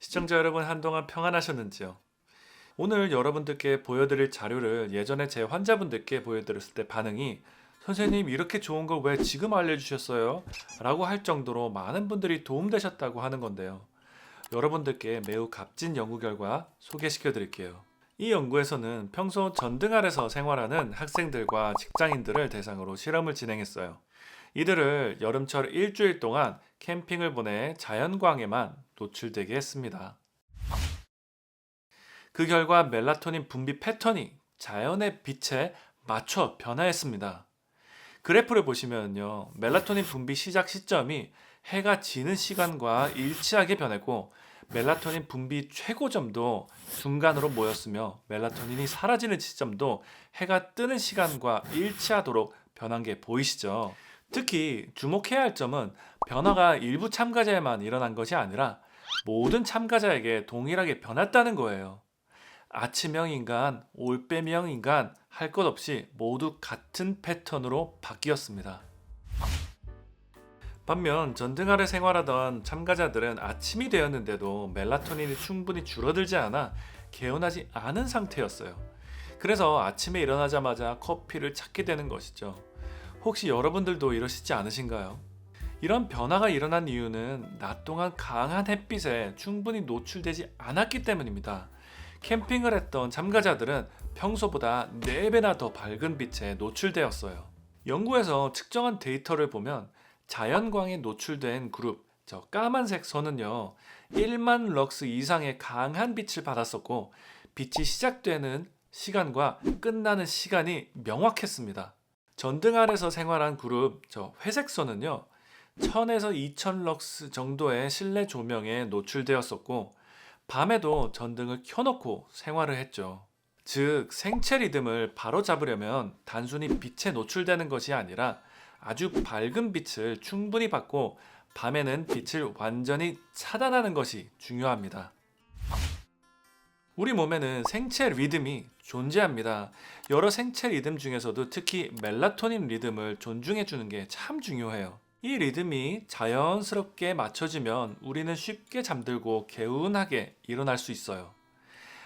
시청자 여러분 한동안 평안하셨는지요? 오늘 여러분들께 보여드릴 자료를 예전에 제 환자분들께 보여드렸을 때 반응이 선생님 이렇게 좋은 걸 왜 지금 알려주셨어요? 라고 할 정도로 많은 분들이 도움되셨다고 하는 건데요. 여러분들께 매우 값진 연구 결과 소개시켜 드릴게요. 이 연구에서는 평소 전등 아래서 생활하는 학생들과 직장인들을 대상으로 실험을 진행했어요. 이들을 여름철 일주일 동안 캠핑을 보내 자연광에만 노출되게 했습니다. 그 결과 멜라토닌 분비 패턴이 자연의 빛에 맞춰 변화했습니다. 그래프를 보시면요. 멜라토닌 분비 시작 시점이 해가 지는 시간과 일치하게 변했고 멜라토닌 분비 최고점도 중간으로 모였으며 멜라토닌이 사라지는 시점도 해가 뜨는 시간과 일치하도록 변한 게 보이시죠? 특히 주목해야 할 점은 변화가 일부 참가자에만 일어난 것이 아니라 모든 참가자에게 동일하게 변했다는 거예요. 아침형 인간, 올빼미형 인간 할 것 없이 모두 같은 패턴으로 바뀌었습니다. 반면 전등 아래 생활하던 참가자들은 아침이 되었는데도 멜라토닌이 충분히 줄어들지 않아 개운하지 않은 상태였어요. 그래서 아침에 일어나자마자 커피를 찾게 되는 것이죠. 혹시 여러분들도 이러시지 않으신가요? 이런 변화가 일어난 이유는 낮 동안 강한 햇빛에 충분히 노출되지 않았기 때문입니다. 캠핑을 했던 참가자들은 평소보다 4배나 더 밝은 빛에 노출되었어요. 연구에서 측정한 데이터를 보면 자연광에 노출된 그룹, 저 까만색 선은요, 1만 럭스 이상의 강한 빛을 받았었고, 빛이 시작되는 시간과 끝나는 시간이 명확했습니다. 전등 아래서 생활한 그룹, 저 회색 선은요, 1000에서 2000 럭스 정도의 실내 조명에 노출되었었고, 밤에도 전등을 켜놓고 생활을 했죠. 즉, 생체 리듬을 바로 잡으려면 단순히 빛에 노출되는 것이 아니라 아주 밝은 빛을 충분히 받고 밤에는 빛을 완전히 차단하는 것이 중요합니다. 우리 몸에는 생체 리듬이 존재합니다. 여러 생체 리듬 중에서도 특히 멜라토닌 리듬을 존중해 주는 게 참 중요해요. 이 리듬이 자연스럽게 맞춰지면 우리는 쉽게 잠들고 개운하게 일어날 수 있어요.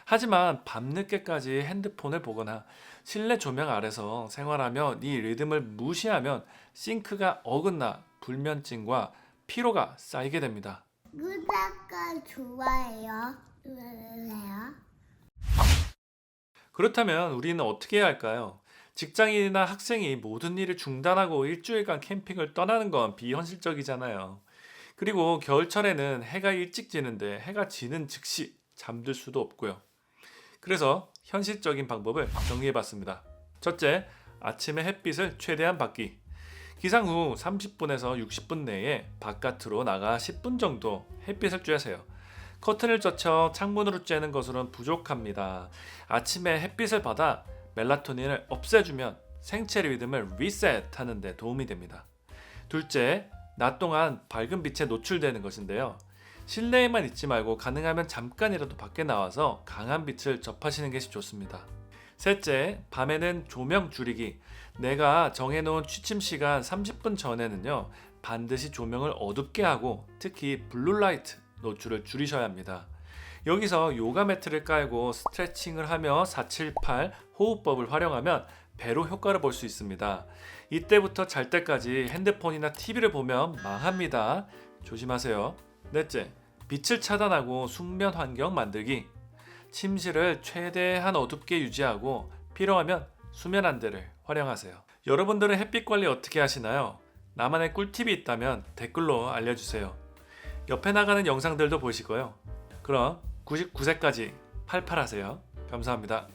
하지만 밤늦게까지 핸드폰을 보거나 실내 조명 아래서 생활하며 이 리듬을 무시하면 싱크가 어긋나 불면증과 피로가 쌓이게 됩니다. 구독과 좋아요 눌러주세요. 그렇다면 우리는 어떻게 해야 할까요? 직장인이나 학생이 모든 일을 중단하고 일주일간 캠핑을 떠나는 건 비현실적이잖아요. 그리고 겨울철에는 해가 일찍 지는데 해가 지는 즉시 잠들 수도 없고요. 그래서 현실적인 방법을 정리해 봤습니다. 첫째, 아침에 햇빛을 최대한 받기. 기상 후 30분에서 60분 내에 바깥으로 나가 10분 정도 햇빛을 쬐세요. 커튼을 젖혀 창문으로 쬐는 것으로는 부족합니다. 아침에 햇빛을 받아 멜라토닌을 없애주면 생체 리듬을 리셋하는 데 도움이 됩니다. 둘째, 낮 동안 밝은 빛에 노출되는 것인데요. 실내에만 있지 말고 가능하면 잠깐이라도 밖에 나와서 강한 빛을 접하시는 것이 좋습니다. 셋째, 밤에는 조명 줄이기. 내가 정해놓은 취침 시간 30분 전에는요, 반드시 조명을 어둡게 하고 특히 블루라이트 노출을 줄이셔야 합니다. 여기서 요가 매트를 깔고 스트레칭을 하며 478 호흡법을 활용하면 배로 효과를 볼 수 있습니다. 이때부터 잘 때까지 핸드폰이나 TV를 보면 망합니다. 조심하세요. 넷째, 빛을 차단하고 숙면 환경 만들기. 침실을 최대한 어둡게 유지하고 필요하면 수면 안대를 활용하세요. 여러분들은 햇빛 관리 어떻게 하시나요? 나만의 꿀팁이 있다면 댓글로 알려주세요. 옆에 나가는 영상들도 보시고요. 그럼 99세까지 팔팔하세요. 감사합니다.